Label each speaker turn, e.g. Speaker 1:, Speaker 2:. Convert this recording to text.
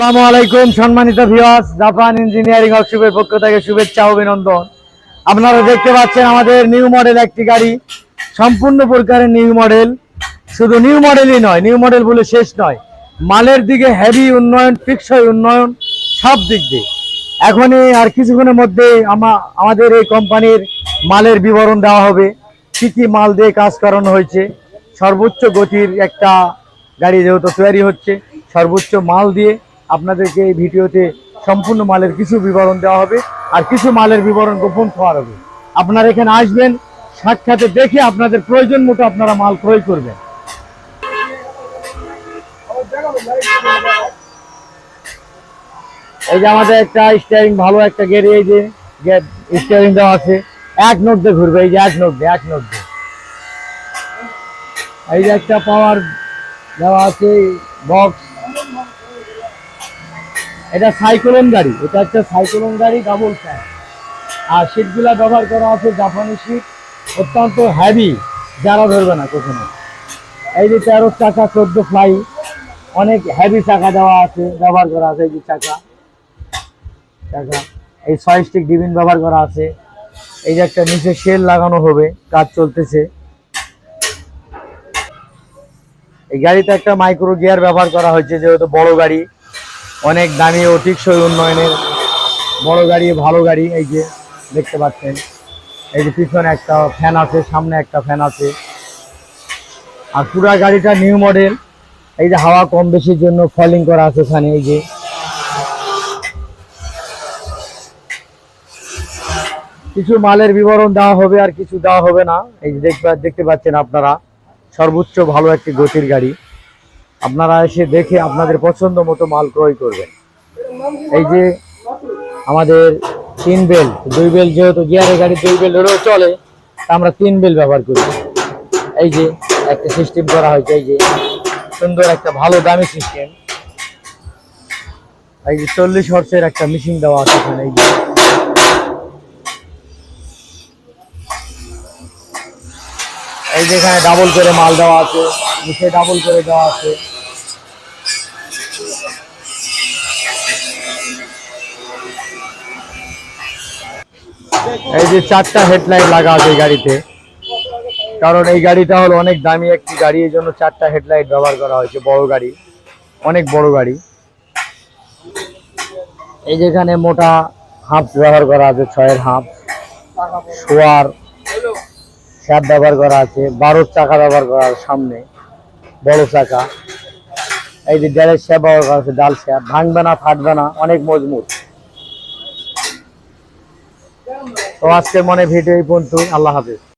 Speaker 1: আসসালামু আলাইকুম, সম্মানিত ভিউয়ার্স জাপান ইঞ্জিনিয়ারিং ওয়ার্কশপের পক্ষ থেকে শুভেচ্ছা, অভিনন্দন। আপনারা দেখতে পাচ্ছেন আমাদের নিউ মডেল একটি গাড়ি, সম্পূর্ণ প্রকারের নিউ মডেল শুধু নিউ মডেলই নয় নিউ মডেল বলে শেষ নয়, মালের দিকে হেভি উন্নয়ন টেকসই উন্নয়ন, সব দিক দিয়ে। এখনই আর কিছুক্ষণের মধ্যে আমা- আমাদের এই কোম্পানির মালের বিবরণ দেওয়া হবে, কি কি মাল দিয়ে কাজ করানো হয়েছে। সর্বোচ্চ গতির একটা গাড়ি যেহেতু তৈরি হচ্ছে, সর্বোচ্চ মাল দিয়ে আপনাদেরকে এই ভিডিওতে সম্পূর্ণ মালের কিছু বিবরণ দেওয়া হবে আর কিছু মালের বিবরণ গোপন করা হবে। আপনারা এখানে আসবেন, সাক্ষাতে দেখে আপনাদের প্রয়োজন মতো আপনারা মাল ক্রয় করবেন। এই যে আমাদের একটা স্টিয়ারিং ভালো একটা গেড়ি এই যে স্টিয়ারিং দেওয়া আছে। এক নোট দিয়ে ঘুরবে, এই যে এক নোট দিয়ে, এক নোট দিয়ে। এই যে একটা পাওয়ার দেওয়া আছে বক্স এটা সাইক্লোন গাড়ি, এটা একটা সাইক্লোন গাড়ি ডাবল ফ্যান আর সিটগুলা ব্যবহার করা আছে জাপানি সিট অত্যন্ত হ্যাভি যারা ধরবে না কখনো। এই যে তেরো চাকা, চোদ্দ ফ্লাই অনেক হ্যাভি চাকা দেওয়া আছে, ব্যবহার করা আছে এই যে চাকা। চাকা, এই ছয় স্টিক ডিবিন ব্যবহার করা আছে। এই যে একটা নিচে শেল লাগানো হবে, কাজ চলতেছে। এই গাড়িতে একটা মাইক্রো গিয়ার ব্যবহার করা হয়েছে, যেহেতু বড় গাড়ি। অনেক দামি ও টিকসই উন্নয়নের বড় গাড়ি, ভালো গাড়ি, এই যে দেখতে পাচ্ছেন। এই যে পিছনে একটা ফ্যান আছে, সামনে একটা ফ্যান আছে। আর পুরা গাড়িটা নিউ মডেল এই যে হাওয়া কম বেশির জন্য ফলিং করা আছে এখানে, এই যে। কিছু মালের বিবরণ দেওয়া হবে আর কিছু দেওয়া হবে না। এই যে দেখতে দেখতে পাচ্ছেন আপনারা। সর্বোচ্চ ভালো একটি গতির গাড়ি। আপনারা এসে দেখে আপনাদের পছন্দ মতো মাল ক্রয় করবেন। এই যে আমাদের তিন বেল, দুই বেল যেহেতু গিয়ারের গাড়ি, দুই বেল হলেও চলে, তা আমরা তিন বেল ব্যবহার করি। এই যে একটা সিস্টেম করা হয়েছে, এই যে সুন্দর একটা ভালো দামি সিস্টেম এই যে চল্লিশ হর্সের একটা মেশিন দেওয়া আছে এখানে, এই যে। এই যে এখানে ডাবল করে মাল দেওয়া আছে, নিচে ডাবল করে দেওয়া আছে। এই যে চারটা হেডলাইট লাগা আছে এই গাড়িতে। কারণ এই গাড়িটা হলো অনেক দামি একটি গাড়ি, এই জন্য চারটা হেডলাইট ব্যবহার করা হয়েছে, বড় গাড়ি, অনেক বড় গাড়ি। এই যেখানে মোটা হাফ ব্যবহার করা আছে, ছয়ের হাফ, শোয়ার শ্যাপ ব্যবহার করা আছে, বারোর চাকা ব্যবহার করা আছে সামনে, বড় চাকা। এই যে ডালের স্যাপ ব্যবহার করা আছে, ডাল স্যাপ ভাঙবে না, ফাটবে না, অনেক মজবুত। তো আজকের মনে ভিডিও এই পর্যন্ত আল্লাহ হাফিজ।